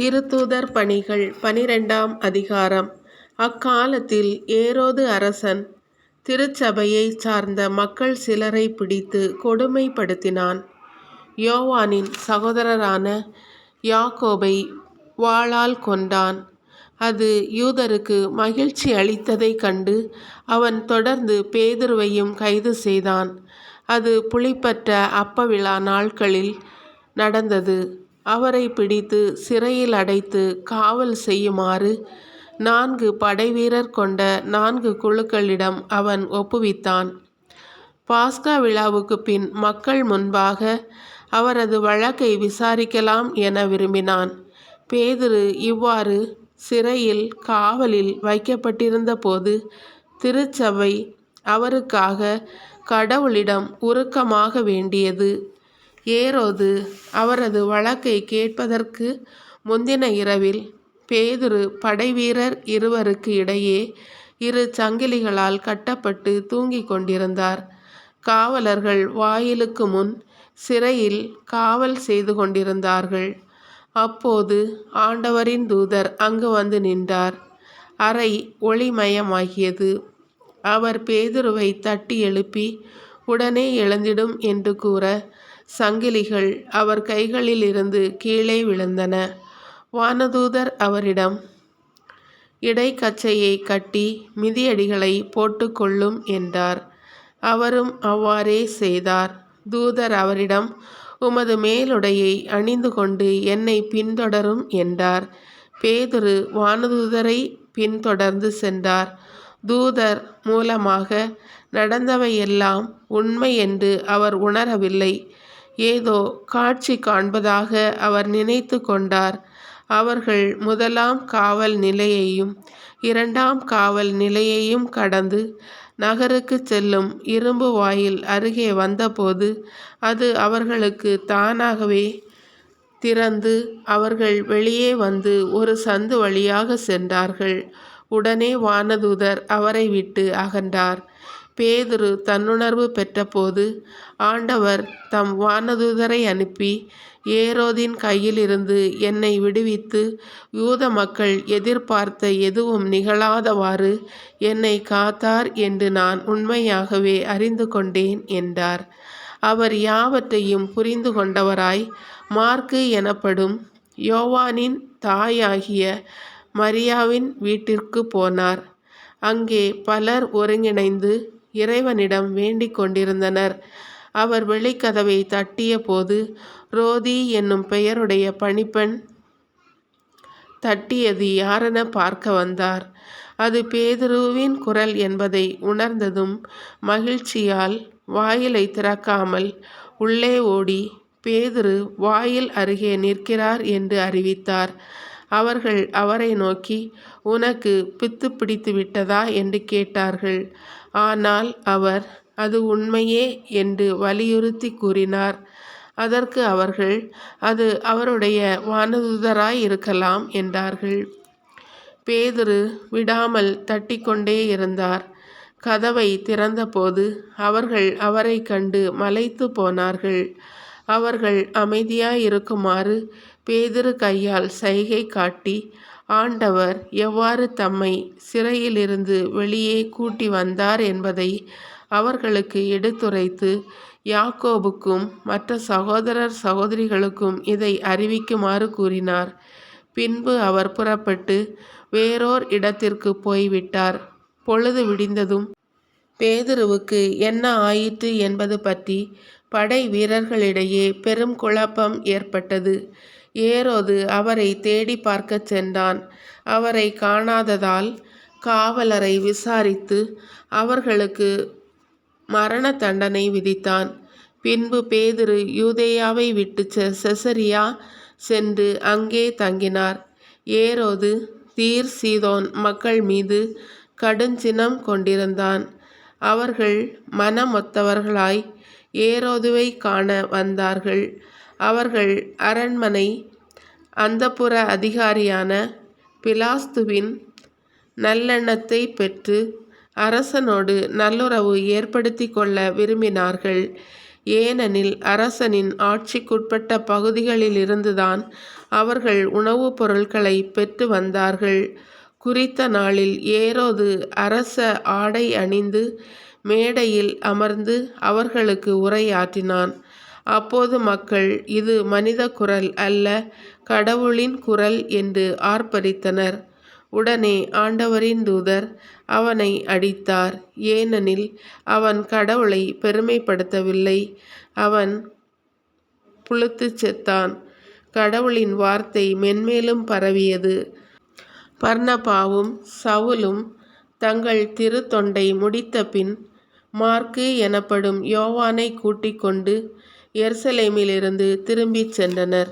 திருத்தூதர் பணிகள் பனிரெண்டாம் அதிகாரம். அக்காலத்தில் ஏரோது அரசன் திருச்சபையைச் சார்ந்த மக்கள் சிலரை பிடித்து கொடுமைப்படுத்தினான். யோவானின் சகோதரரான யாக்கோபை வாளால் கொண்டான் அது யூதருக்கு மகிழ்ச்சி அளித்ததைக் கண்டு அவன் தொடர்ந்து பேதுருவையும் கைது செய்தான். அது புளிப்பற்ற அப்பவிழா நாட்களில் நடந்தது. அவரை பிடித்து சிறையில் அடைத்து காவல் செய்யுமாறு நான்கு படைவீரர் கொண்ட நான்கு குழுக்களிடம் அவன் ஒப்புவித்தான். பாஸ்கா விழாவுக்கு பின் மக்கள் முன்பாக அவரது வழக்கை விசாரிக்கலாம் என விரும்பினான். பேதுரு இவ்வாறு சிறையில் காவலில் வைக்கப்பட்டிருந்த போது திருச்சபை அவருக்காக கடவுளிடம் உருக்கமாக வேண்டியது ஏரோது அவரது வழக்கை கேட்பதற்கு முந்தின இரவில் பேதுரு படைவீரர் இருவருக்கு இடையே இரு சங்கிலிகளால் கட்டப்பட்டு தூங்கிக் கொண்டிருந்தார். காவலர்கள் வாயிலுக்கு முன் சிறையில் காவல் செய்து கொண்டிருந்தார்கள். அப்போது ஆண்டவரின் தூதர் அங்கு வந்து நின்றார். அறை ஒளிமயமாகியது. அவர் பேதுருவை தட்டி எழுப்பி உடனே எழுந்திடும் என்று கூற சங்கிலிகள் அவர் கைகளில் இருந்து கீழே விழுந்தன. வானதூதர் அவரிடம் இடைக்கச்சையை கட்டி மிதியடிகளை போட்டுக்கொள்ளும் என்றார். அவரும் அவ்வாறே செய்தார். தூதர் அவரிடம் உமது மேலுடையை அணிந்து கொண்டு என்னை பின்தொடரும் என்றார். பேதுரு வானதூதரை பின்தொடர்ந்து சென்றார். தூதர் மூலமாக நடந்தவையெல்லாம் உண்மை என்று அவர் உணரவில்லை. ஏதோ காட்சி காண்பதாக அவர் நினைத்து கொண்டார். அவர்கள் முதலாம் காவல் நிலையையும் இரண்டாம் காவல் நிலையையும் கடந்து நகருக்கு செல்லும் இரும்பு வாயில் அருகே வந்தபோது அது அவர்களுக்கு தானாகவே திறந்து அவர்கள் வெளியே வந்து ஒரு சந்து வழியாக சென்றார்கள். உடனே வானதூதர் அவரை விட்டு அகன்றார். பேதுரு தன்னுணர்வு பெற்றபோது ஆண்டவர் தம் வானதூதரை அனுப்பி ஏரோதின் கையிலிருந்து என்னை விடுவித்து யூத மக்கள் எதிர்பார்த்த எதுவும் நிகழாதவாறு என்னை காத்தார் என்று நான் உண்மையாகவே அறிந்து கொண்டேன் என்றார். அவர் யாவற்றையும் புரிந்து கொண்டவராய் மார்க்கு எனப்படும் யோவானின் தாயாகிய மரியாவின் வீட்டிற்கு போனார். அங்கே பலர் ஒருங்கிணைந்து இறைவனிடம் வேண்டிக் கொண்டிருந்தனர். அவர் வெளிக்கதவை தட்டிய போது ரோதி என்னும் பெயருடைய பணிப்பெண் தட்டியது யாரென பார்க்க வந்தார். அது பேதுருவின் குரல் என்பதை உணர்ந்ததும் மகிழ்ச்சியால் வாயிலை திறக்காமல் உள்ளே ஓடி பேதுரு வாயில் அருகே நிற்கிறார் என்று அறிவித்தார். அவர்கள் அவரை நோக்கி உனக்கு பித்து பிடித்து விட்டதா என்று கேட்டார்கள். ஆனால் அவர் அது உண்மையே? என்று வலியுறுத்தி கூறினார். அதற்கு அவர்கள் அது அவருடைய வானதுதராய் இருக்கலாம் என்றார்கள். பேதுரு விடாமல் தட்டிக்கொண்டே இருந்தார். கதவை திறந்தபோது அவர்கள் அவரை கண்டு மலைத்து போனார்கள். அவர்கள் அமைதியாயிருக்குமாறு பேதிரு கையால் சைகை காட்டி ஆண்டவர் எவ்வாறு தம்மை சிறையிலிருந்து வெளியே கூட்டி வந்தார் என்பதை அவர்களுக்கு எடுத்துரைத்து யாக்கோபுக்கும் மற்ற சகோதரர் சகோதரிகளுக்கும் இதை அறிவிக்குமாறு கூறினார். பின்பு அவர் புறப்பட்டு வேறோர் இடத்திற்கு போய்விட்டார். பொழுது விடிந்ததும் பேதுருவுக்கு என்ன ஆயிற்று என்பது பற்றி படை வீரர்களிடையே பெரும் குழப்பம் ஏற்பட்டது. ஏரோது அவரை தேடி பார்க்கச் சென்றான். அவரை காணாததால் காவலரை விசாரித்து அவர்களுக்கு மரண தண்டனை விதித்தான். பின்பு பேதுரு யூதேயாவை விட்டு செசரியா சென்று அங்கே தங்கினார். ஏரோது தீர் சீதோன் மக்கள் மீது கடுஞ்சினம் கொண்டிருந்தான். அவர்கள் மனமொத்தவர்களாய் ஏரோதுவை காண வந்தார்கள். அவர்கள் அரண்மனை அந்தப்புற அதிகாரியான பிலாஸ்துவின் நல்லெண்ணத்தை பெற்று அரசனோடு நல்லுறவு ஏற்படுத்தி கொள்ள விரும்பினார்கள். ஏனெனில் அரசனின் ஆட்சிக்குட்பட்ட பகுதிகளிலிருந்துதான் அவர்கள் உணவுப் பொருட்களை பெற்று வந்தார்கள். குறித்த நாளில் ஏரோது அரச ஆடை அணிந்து மேடையில் அமர்ந்து அவர்களுக்கு உரையாற்றினான். அப்போது மக்கள் இது மனித குரல் அல்ல கடவுளின் குரல் என்று ஆர்ப்பரித்தனர். உடனே ஆண்டவரின் தூதர் அவனை அடித்தார். ஏனெனில் அவன் கடவுளை பெருமைப்படுத்தவில்லை. அவன் புழுத்து செத்தான். கடவுளின் வார்த்தை மென்மேலும் பரவியது. பர்ணபாவும் சவுலும் தங்கள் திருத்தொண்டை முடித்த பின் மார்க்கு எனப்படும் யோவானை கூட்டிக் கொண்டு எருசலேமிலிருந்து திரும்பிச் சென்றனர்.